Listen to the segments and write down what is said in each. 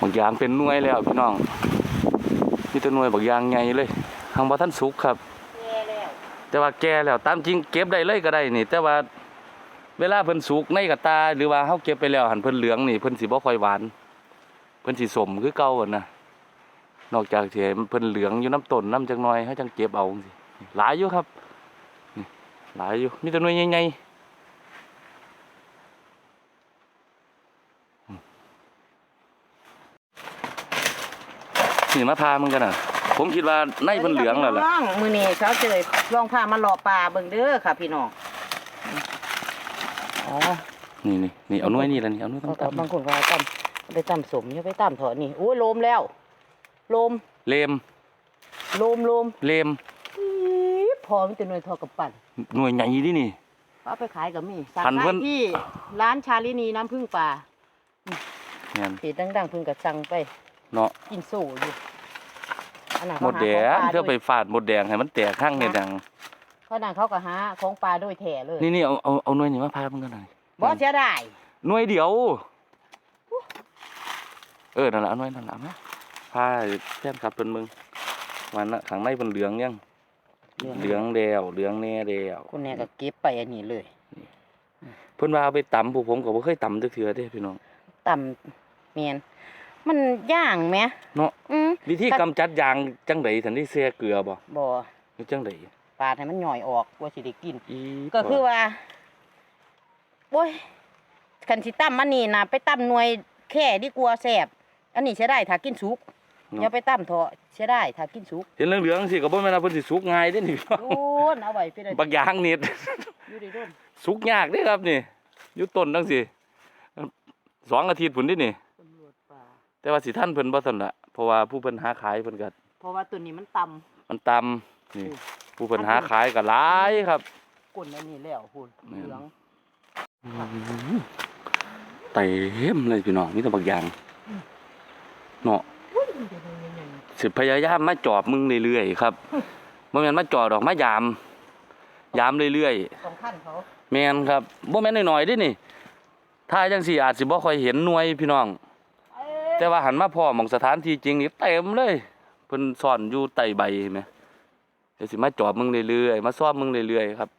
บางยางเป็นน่วยแล้วพี่น้องมีแต่หน่วยบางยางใหญ่เลยทางบ่ทันสุกครับแแล้วแต่ว่าแก่แล้วตามจริงเก็บได้เลยก็ได้นี่ แต่ว่าเวลาเพิ่นสุกในกระตาหรือว่าเฮาเก็บไปแล้วหันเพิ่นเหลืองนี่เพิ่นสิบ่ค่อยหวาน เพิ่นสิสมคือเก่าหั่นนะนอกจากที่เพิ่นเหลืองอยู่น้ำต้นน้ำจักหน่อยเฮาจังเก็บเอาจังซี่หลายอยู่ครับหลายอยู่มีแต่หน่วยใหญ่ๆ นี่มาพามันกันน่ะ ผมคิดว่าในเพิ่นเหลืองแล้วล่ะน้องมือนี้เช้าเจยลองพามาหล่อปลาเบิ่งเด้อค่ะ พี่น้องอ๋อนี่นี่นี่เอาหน่วยนี่แหละนี่เอาหน่วยเขาต่ก็บางคนก็เอาตำไปตำสมอย่าไปตำเถอะนี่โอ้ยโลมแล้วโลมำเลมโลมโลมเลมอี๊ดพอมันจะหน่วยทอกับปั่นหน่วยใหญ่ดินี่ เอาไปขายกับมีสั่งพันเพิ่ได้น ที่ร้านชาลินีน้ำผึ้งปลาเนี่ยเพจดังๆเพิ่งก็สั่งไป เนาะกินโซ่อยู่อันนั้นหมเขาดหาแดของงปลาเพื่อไปด้วยฟาดหมดแดงให้มันแตกข้างเนี่ยดัง เพราะนั้นเขาก็หาของปลาด้วยแถ่เลยนี่นี่เอาเอาเอาหน่วยนี่มาพามันกันหน่อยบ่เสียดายหน่วยเดียว เออนั่นแหละเอาหน่วยนั่นแหละมาพาแท่นขับเป็นมึงมันน่ะข้างในเป็นเหลืองยังเหลืองแดวเหลืองแน่แดวคนแน่ก็เก็บไปอันนี้เลยเพิ่นว่าเอาไปตำผู้ผมก็บ่เคยตำจักเทื่อเด้พี่น้อง ต่ำเมียน มันย่างไหมเนาะ อืมวิธีกำจัดยางจังไดทันที่เสียเกลือบ่บ่หรือจังไดปาดให้มันหน่อยออกว่าสิได้กิน อีก็คือว่าโอ้ยคันสิตั้มมันนี่นะไปตั้มหน่วยแค่ดีกว่าแสบอันนี้ใช้ได้ถ้ากินสุกอย่าไปตั้มเถอะใช้ได้ถ้ากินสุกเห็นเหลืองๆสิก็บ่แม่นว่าเพิ่นสิสุกง่ายเด้นี่พี่น้องโอ้นเอาไว้ไปเลยบางอย่างนี่ อยู่ดีด้นสุกยากเด้ครับนี่อยู่ต้นจังซี่สองอาทิตย์พุ่นเดินี่ตำรวจป่า แต่ว่าสิท่านเพิ่นบ่ซั่นละเพราะว่าผู้เพิ่นหาขายเพิ่นก็เพราะว่าตัวนี้มันต่มันต่ำนี่ผู้เพิ่นหาขายก็หลายครับำก้นอันนี้แล้วคุณแม่นเหลืองเต็มเลยพี่น้องมีแต่บางอย่างเนาะสิพยายามมาจอบมึงเรื่อยๆครับบ่แม่นมาจอดดอกมายาม ยามเรื่อยๆ สองขั้นเขาแม่นครับบ่แม่นน้อยๆเด้นี่ ถ้าจังสี่อาจสิบ่ค่อยเห็นหน่วยพี่น้อง แต่ว่าหันมาพอหมองสถานที่จริงนี่เต็มเลยเพิ่นซ่อนอยู่ใต้ใบเห็นไหมเดี๋ยวสิมาจอบมึงเรื่อยๆมาซ้อมมึงเรื่อยๆครับ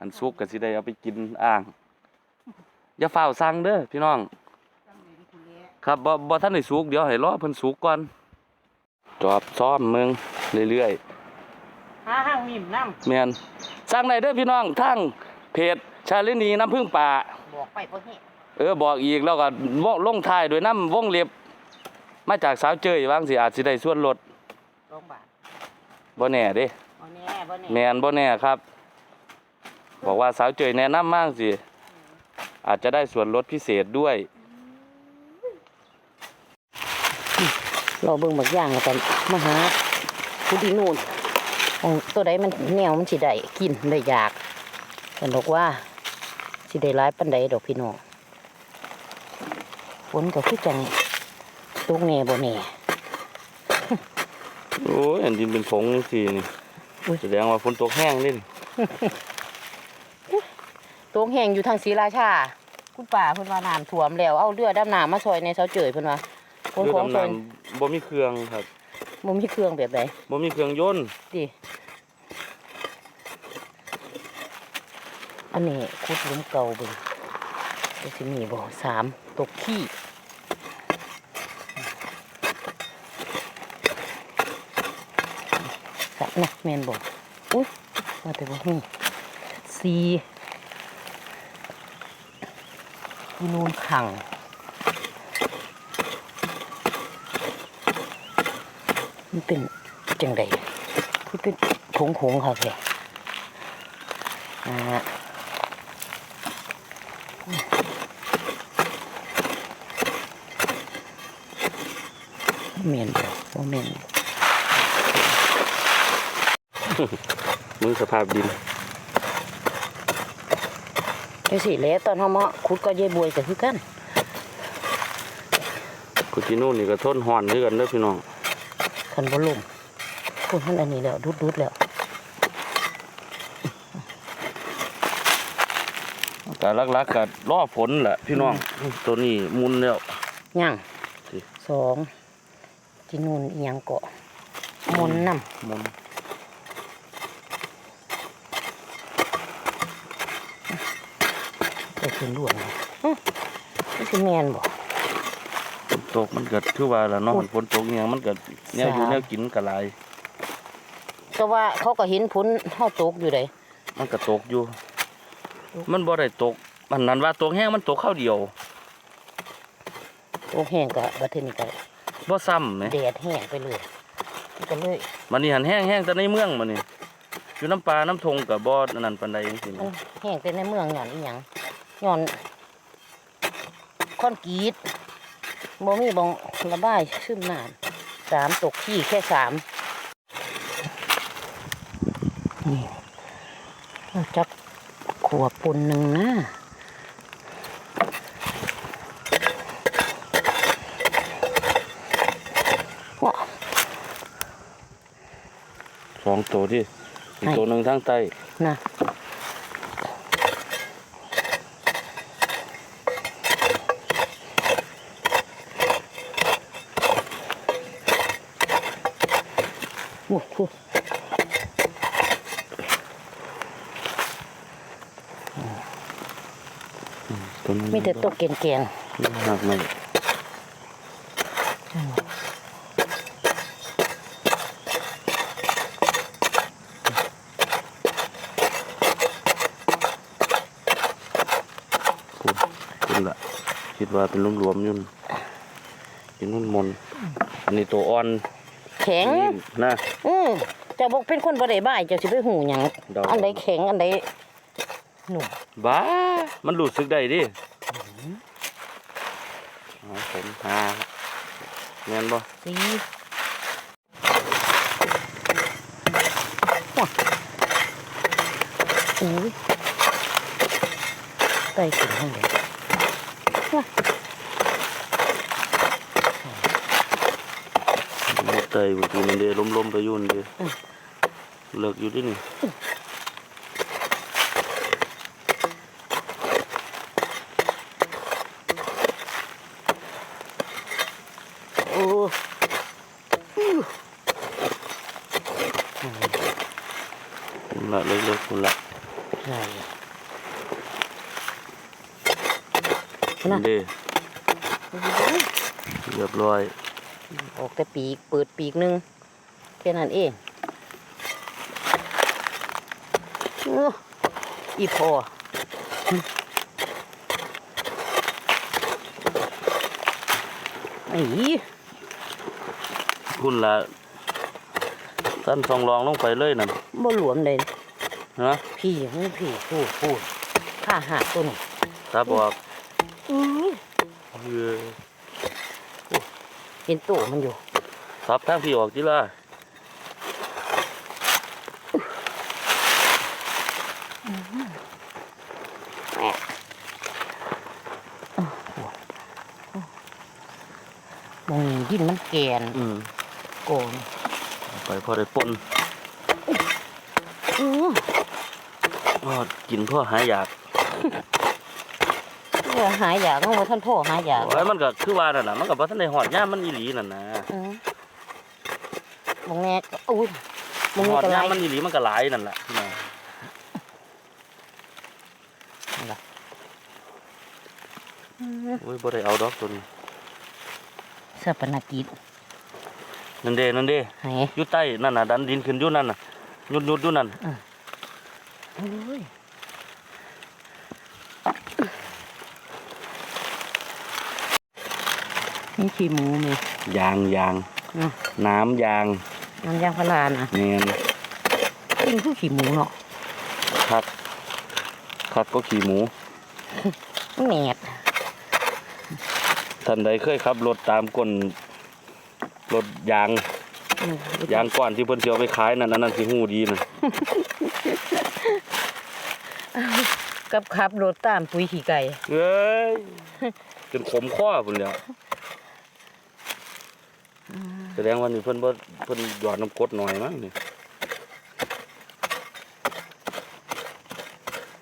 หันสุกก็สิได้เอาไปกินอ่างอย่าฝ้าวสั่งเด้อพี่น้อง ครับบ่บ่ทันได้สุกเดี๋ยวให้รอเพิ่นสุกก่อนจอบซ้อมมึงเรื่อยๆหาห้างมิมน้แม่นสั่งได้เด้อพี่น้องทั้งเพจชาลินีน้ำพึ่งป่าำบอกไปเพราะนี่เออบอกอีกแล้วก็วงลงท้ายด้วยน้ำวงเล็บ มาจากสาวเจยวางสิอาจสิได้ส่วนลดสองบาทบ่แน่เด้เอาแน่บ่แน่แม่นบ่แน่ครับ บอกว่าสาวเจยแนะนำมากสิอาจจะได้ส่วนลดพิเศษด้วยเราเบิ่งบางอย่างแล้วกันมาหาผู้ที่นู่นของตัวใดมันแนวมันสิได้กินได้อยากกันบอกว่าสิได้ร้ายปันใดดอกพี่น้องฝนก็คือจัง ตกแน่บ่แน่โอ้ยอันดินเป็นผงจังซี่นี่อุ๊ยแสดงว่าฝนตกแห้งเด้นี่ตกแห้งอยู่ทางศรีราชา คุณป่าเพิ่นว่าน้ำท่วมแล้วเอาเรือดำน้ำมาซอยในเสาเจยเพิ่นว่าคนเรือของดำซอยน้ำบ่มีเครื่องครับบ่มีเครื่องแบบใดบ่มีเครื่องยนต์ดิอันนี้คุดหลุมเก่าเบิ่งจะสิมีบ่สามตกขี้สัก นะแมนบ่อุ้ยว่าแต่บ่ฮู้สี่อีนูนขังมันเป็นจังไดคือเป็นผงผงค่ะแกอ่าเมียนบ่บ่าเมียน มือสภาพดินจังสิแหล้วตอนเฮามาขุดก็เย่บวยก็คือกันกุจินู่นนี่ก็ทนฮ้อนคือกันเด้อพี่น้องคันบ่ลมคุณมันอันนี้แล้วดุดๆแล้วก็ลักๆก็รอฝนแหละพี่น้องตัวนี้มุนแล้วยังเทสิสองที่นู่นเอียงเกาะมนต์นมนำไปขึ้นล้วนอื้อนี่คือแมนบ่ฝนตกมันก็คือว่าละเนาะโอ้ยฝนตกเนี่ยมันก็แนวอยู่สามแนวกินก็หลายก็ว่าเขาก็เห็นผลเฮาตกอยู่ไดมันก็ตกอยู่ตกมันบ่ได้ตกมันนั้นว่าตกแห้งมันตกข้าวเดียวตกแห้งก็บัดเทอนี้ก็บ่ซ้ำแหมแดดแห้งไปเลยมันก็เลยมันนี่หันแห้งแห้งแต่ในเมืองมันนี่อยู่น้ำปลาน้ำทงกับบ่อันนั้นปานใดจังซี่มันนะแห้งแต่ในเมืองหย่อนอีหยังห ย่อนคอนกรีตบ่มีบ่งระบายซึมน้ำสามตกขี้แค่สามนี่เอาจักขวบปนหนึ่งนะว้าสองตัวที่อีกตัวหนึงทางใต้นะ โอ้โหตัวนึงมีแต่ตกเกนเกนหักมันคุณคุณละคิดว่าเป็นรวมๆอยุ่นกินนุ่นมน อันนี้ตัวอ่อน แข็งนี่นะ อืมเจะบอกเป็นคนบ่ได้บ้ายเจะสิไปหูหยังเดาอันใดแข็งอันใดหนุ่มบ้า มันรู้สึกได้ดิเอาผมหาเงินบ่สีว้าอุ้ยไก่กินห้องเดีย วว้าหมดใจบางทีมันเดล้มๆไปอยุ่นเดเลิกอยู่ที่นี่โอ้คุณละเลิกๆคุณละใช่นะเดเรียบร้อย ออกแต่ปีกเปิดปีกหนึงแค่นั้นเองอื้ออีพอไอ้คุณละสั้นสองรองลงไปเลยนั่นบ่หลวมเลยฮะพี่ไม่พี่พูดพูดข้าหาตัวนี้ถ้าบอกอื้อ เออเห็นตัวมันอยู่ซับทางพี่ออกจิล่ะมองยินมันแกนอืมโกนเอาไปพอได้ปนอื้อพอกินพ่อหายอยาก เออหายอยากต้องว่าท่านพ่อหายอยากโอ้ยมันก็คือว่านั่นน่ะมันก็บ่ทันได้หอดย่ามมันอีหลีนั่นนะอืมมองแน่ก็อุ้ยมองหแน่อดก็ย่าไล่มมันอีหลีมันก็หลายนั่นแหละนะโอ้ยบ่ได้เอาดอกตัวนี้สัปนากิจนั่นเด้นั่นเด้หายอยู่ใต้นั่นน่ะดันดินขึ้นอยู่นั่นน่ะยุดยุดอยู่นั่น โอ้ย นี่ขี้หมูไหมยางยางนะน้ำยางน้ำยางพารานะแม่นกินคือขี้หมูเนาะคักคักก็ขี่หมูแหนดท่านใดเคยขับรถตามก้นรถยางอืมยางก้อนที่เพิ่นสิเอาไปขายนั่นอันนั้นสิฮู้ดีน่ะกับขับรถตามปุ๋ยขี้ไก่เอ้ยจนขมข้อพุ่นแหล้ว แสดงว่านี่เพิ่นบ่เพิ่นหยอดน้ำกรดหน่อยมั้งนี่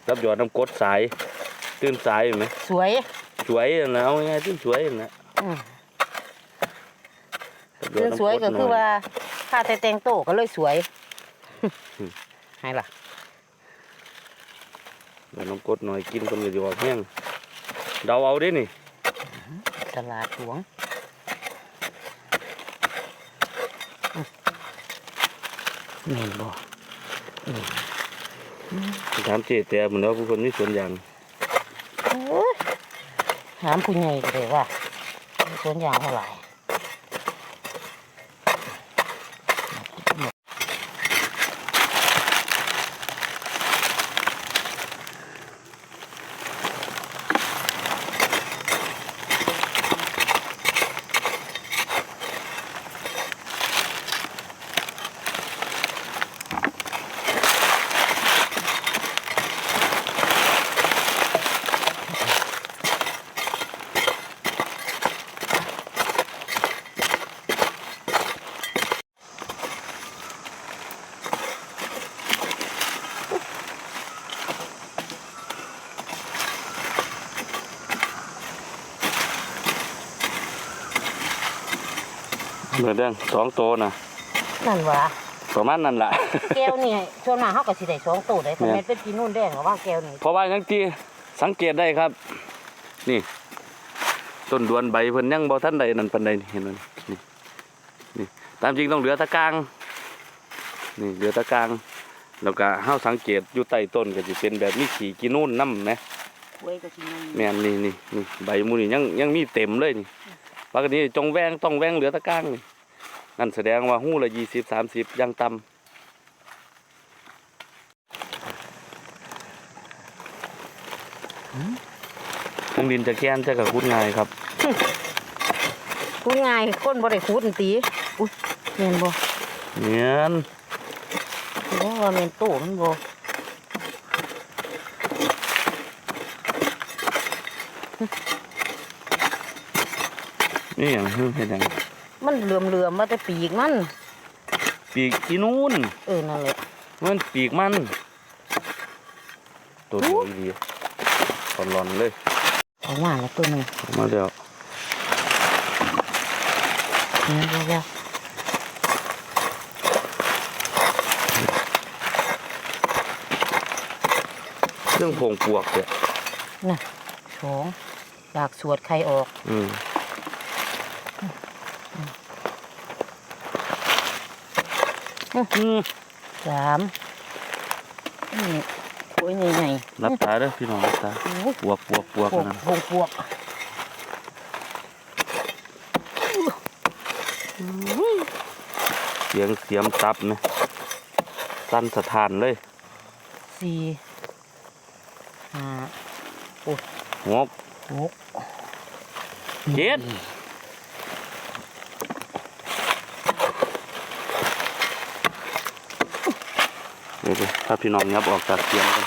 รับหยอดน้ำกรดสาย ตื่นสายเห็นไหมสวยสวยนั่นนะเอาง่ายๆตื่นสวยนั่นนะอืมเดี๋ยวเรื่องสวยก็น้ำกรดหน่อยคือว่าค่าแต่แต่งโตวก็เลยสวยอืมให้ล่ะเดี๋ยวน้ำกรดหน่อยกินคนก็จะออกแห้งเดาเอาเด้นี่ ตลาดหลวงอืม แม่นบ่ถามเจแต่เหมือนว่าผู้คนมีสวนยางเอ้ยถามผู้ใหญ่ก็ได้ว่ามีสวนยางเท่าไหร่ เหมือนเรื่องสองโตนะนั่นว่าประมาณนั้นล่ะแก้วนี่ชวนมากเขาก็สิได้สองตัวได้แต่แม่นแม่นเป็นพี่นุ่นแดงหรือว่าแก้วนี่เพราะว่าอย่างที่สังเกตได้ครับ นี่ ต้นดวนใบเพิ่นยังบ่ทันใดนั่นปานใดนี่เห็นบ่นี่นี่ตามจริงต้องเหลือตะกร้างนี่เหลือตะกร้าง แล้วก็เฮาสังเกตอยู่ใต้ต้นก็สิเป็นแบบมีขีกินูนนำแหมกล้วยก็สิมีแม่นนี่นี่นี่ใบหมูนี่ยังยังมีเต็มเลยนี่ ปกติจงแวงต้องแวงเหลือตะกร้างนี่นั่นแสดงว่าหู้ละ20 30ยังต่ำทางดินจะแค้นจะกับคุดง่ายครับพูดง่ายคนบ่ได้คูดอันตีอุ้ยแม่นบ่เนียนบ่ว่าแม่นโตมันบ่ นี่อย่างเฮ็ดหยังมันเหลื่อมๆมาแต่ปีกมัน ปีกอีนูนเออนั่นแหละมันปีกมัน ตัวเดียวอีดีตอนร้อนเลยออกมาแล้วตัวหนึงออกมาแล้วเนี่ยเดี๋ยวเครื่องผงปวกเนี่ยๆน่ะสองอยากสวดใครออก อืม อืม สามนี่โอ้ยใหญ่รับตาเด้อพี่น้องรับตาๆโอ้ยปวกปวกปวกพวกนั่นพวกพวกเสียงเสียมตับเนี่ยสั้นสถานเลยสี่ห้าหกหกเจ็ด เดี๋ยวๆถ้าพี่น้องยับออกจากเสียมกัน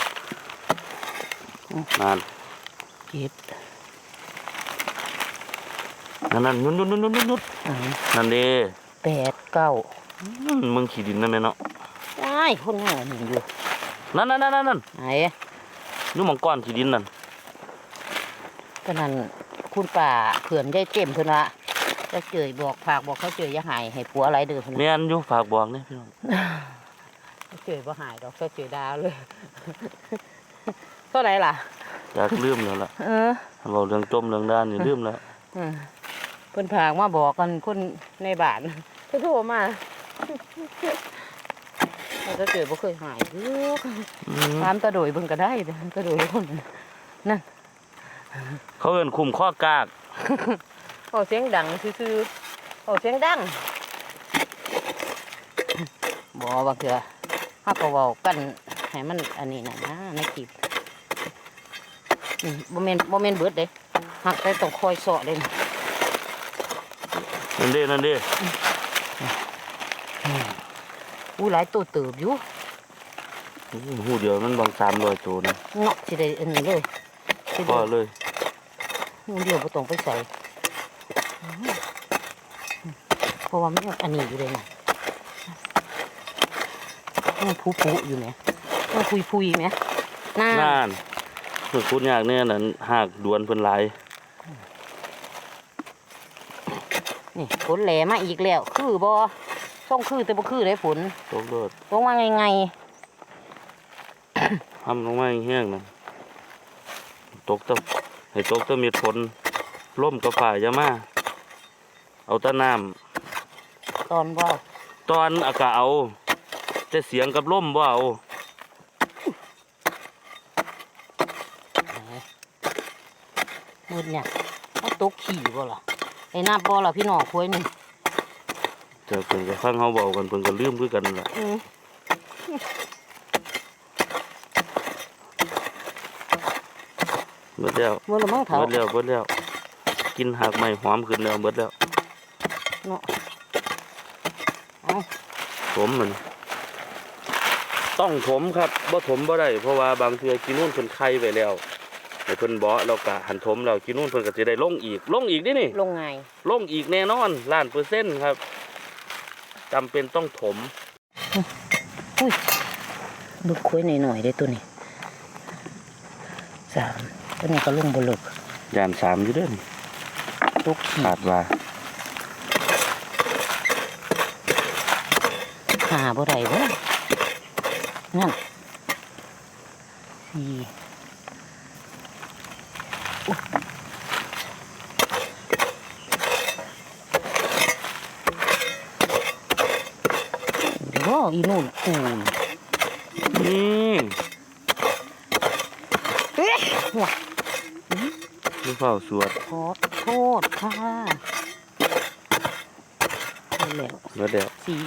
นั่นเจ็ดนั่นนั่นนุ่นนุ่นนุ่นนุ่นนุ่นอ่านั่นเด้แปดเก้าอืมมึงขี่ดินนั่นไหมเนาะไอ้ายคนง่ายหนึ่งอยู่นั่นนั่นนั่นนั่นไหนนู่นมังก้อนขี่ดินนั่นก็นั่นคุณป่าเขื่อนยายเต็มเพิ่นว่าจะเจยบอกฝากบอกเขาเจยอย่าหายให้ผัวอะไรเด้อเพิ่นแม่ว่านอยู่ฝากบอกนี่พี่น้อง เขาเจยบ่หายดอกเขาเจยดาวเลยเท่าไหร่ล่ะ อยากลืมแล้วล่ะเออเราเรื่องจมเรื่องด้านนี่ลืมแล้วอืมเพิ่นพากมาบอกกันคนในบ้านเพิ่นโทรมาเราจะเจอบ่เคยหายลูกอืมตามตะโดยเบิ่งก็ได้เด้อตะโดยคนนั่นเขาเอินคุมข้อกากเอาเสียงดังซื่อๆเอาเสียงดังบ่ว่าเถื่อ เฮาก็เว้ากันให้มันอันนี้น่ะนะในคลิปนี่บ่แม่นบ่แม่นเบิดเด้หักแต่ต้องคอยเสาะเด้นะนั่นเด้นั่นเด้อู้หลายตัวเติบอยู่หูเดียวมันบางสามร้อยตัวนะเนาะสิได้อันนี้เลยสิก็ได้เลยหูเดียวบ่ต้องไปใส่อืมเพราะว่ามันอันนี้อยู่เลยนะ มันผู้ผู้อยู่ไหมมันพุยพุยๆไหมน่าน่านคือคุดยากเนี่ยนั่นหากดวนเพิ่นหลายนี่ฝนแหลมาอีกแล้ว คือบ่ส่งคือแต่บ่คือได้ฝนตกเลิศลงมาไงไงทำลงมาแห้งนะตกแตะให้ตกแตะมีฝนล่มกับฝ่ายอยามาเอาแตะน้ตอนว่าำตอนอากาศเอา แต่เสียงกับล่มบ่เอามืดเนี่ยเอาตกขี่บ่ล่ะไอ้น้าบ่ล่ะพี่น้องคุยนี่เจอเพิ่นก็ฟังเฮาเว้ากันเพิ่นก็ลืมคือกันนั่นล่ะอืมเบิดแล้วมืดละมั้งเถาเบิดแล้วเบิดแล้วกินหากไม้หอมขึ้นแล้วเบิดแล้วเนาะเอาถมมัน ต้องถมครับบ่ถมบ่ได้เพราะว่าบางเทื่อกินนู่นเพิ่นไข่ไว้แล้วให้เพิ่นเบาะแล้วก็หันถมแล้วกินนู่นเพิ่นก็สิได้ลงอีกลงอีกดินี่ลงไงลงอีกแน่นอนล้านเปอร์เซ็นต์ครับจำเป็นต้องถมอุ้ยลูกคุยหน่อยๆได้ตัวนี้สามตัวนี้ก็ลงบ่เลึกยานสามอยู่เด้อนี่ตกขี่ขาดว่าหาบ่ได้บ่ นั่นสี่อุ๊ยเดี๋ยวบ่อีนู่นกูนนี่เอ๊ะหัวนี่เฝ้าสวดขอโทษค่ะนี่แหละเบิดแล้วสี่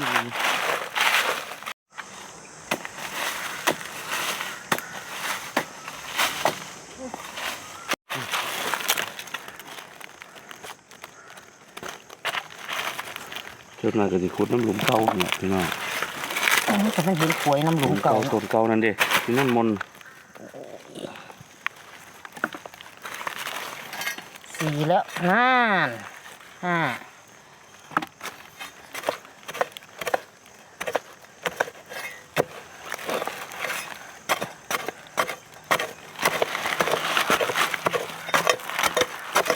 จนมาก็สิขุดน้ำหลุมเก่าเนี่ยพี่น้องอันนี้จะเป็นเห็นขวยน้ำหลุมเก่าต้นเก่านั่นเด้ที่นั่นมนต์สี่แล้วน่านห้า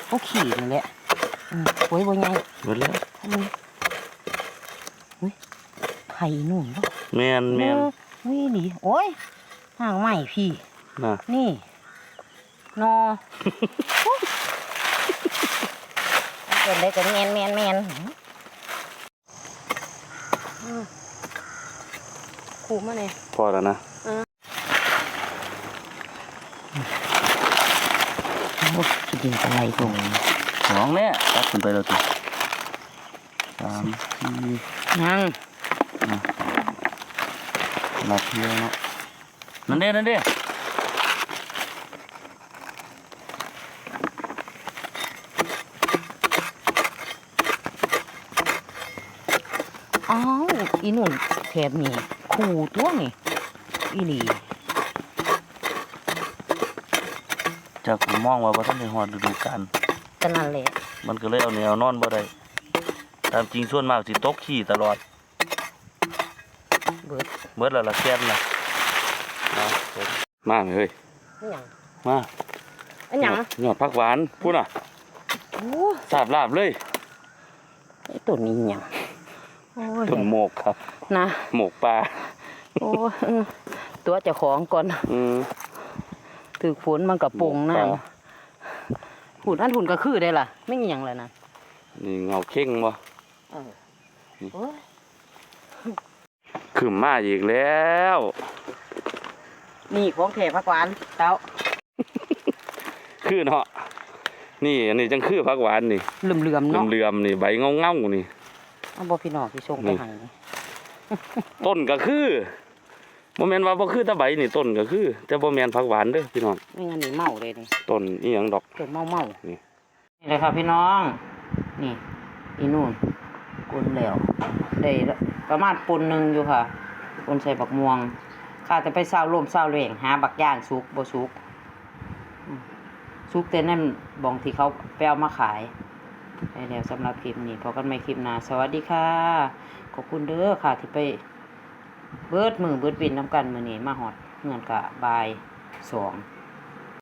โอ้ขี่นี่แหละอืมขวยบ่ใหญ่เบิดแล้วอันนี้อุ้ย ไผ่นู่นบ่แม่นแม่นเออนี่ดีโอ้ยห่างใหม่พี่น่ะนี่ นอเกิดอะไรกันแมนแมนแมนอืมขู่มาเนี่ยพอแล้วนะโอ้คิดดินอะไรตรงสองเนี่ยตัดขึ้นไปแล้วติสามสี่ นั่งนับเที่ยวเนาะนั่นเด้นั่นเด้อ้าวอีนุ่นแถบนี่ขู่ตัวนี่อีหลีจากผมมองว่าบ่ทันได้ฮอดฤดูกาลก็นั่นแหละมันก็เลยเอาแนวนอนบ่ได้ ตามจริงส่วนมากสิตกขี้ตลอด เบิดเบิดแล้วละแค้นน่ะนะผมมาไหมเฮ้ยอันหยังมาอันหยังยอดผักหวานพูดน่ะโอ้สาบลาบเลยไอ้ตัวนี้หยังโอ้ยต้นโมกครับ นะโมกปลาโอ้ยเออตัวเจ้าของก่อนอืมถือฝนมันกับปงหมกปลาน้ำหุ่นอันหุ่นก็คือได้ล่ะ ไม่มีหยังเลยนะนี่เงาเข่งบ่เออโอ้ย ขึ้นมาอีกแล้ว นี่ของแถพักหวานเต้าคือเนาะนี่อันนี้จังคือผักหวานนี่เหลื่อมเหลื่อมๆเนาะเหลื่อมๆนี่ใบเงาเงาๆนี่เอาบ่พี่น้องที่ส่งไปนี่ให้ต้นก็คือบ่แม่นว่าบ่คือแตะใบนี่ต้นก็คือ แต่บ่แม่นผักหวานเด้อพี่น้องไม่งั้นนี่เมาเลยนี่ต้นอีหยังดอกเกิดเมาเมานี่นี่เลยครับพี่น้อง นี่อีนู่น กุนแล้วได้ประมาณปนหนึ่งอยู่ค่ะปนใส่บักม่วงข้าจะไปเศร้าลมเศร้าเหล่งหาบักย่างสุกบ่สุกอืมสุกแต่นั่นบองที่เขาแปลมาขายได้แล้วสำหรับคลิปนี้พอกันใหม่คลิปหน้าสวัสดีค่ะ ขอบคุณเด้อค่ะที่ไปเบิดมือเบิดปินน้ำกันมือนี้มาหอดเงินกะบายสอง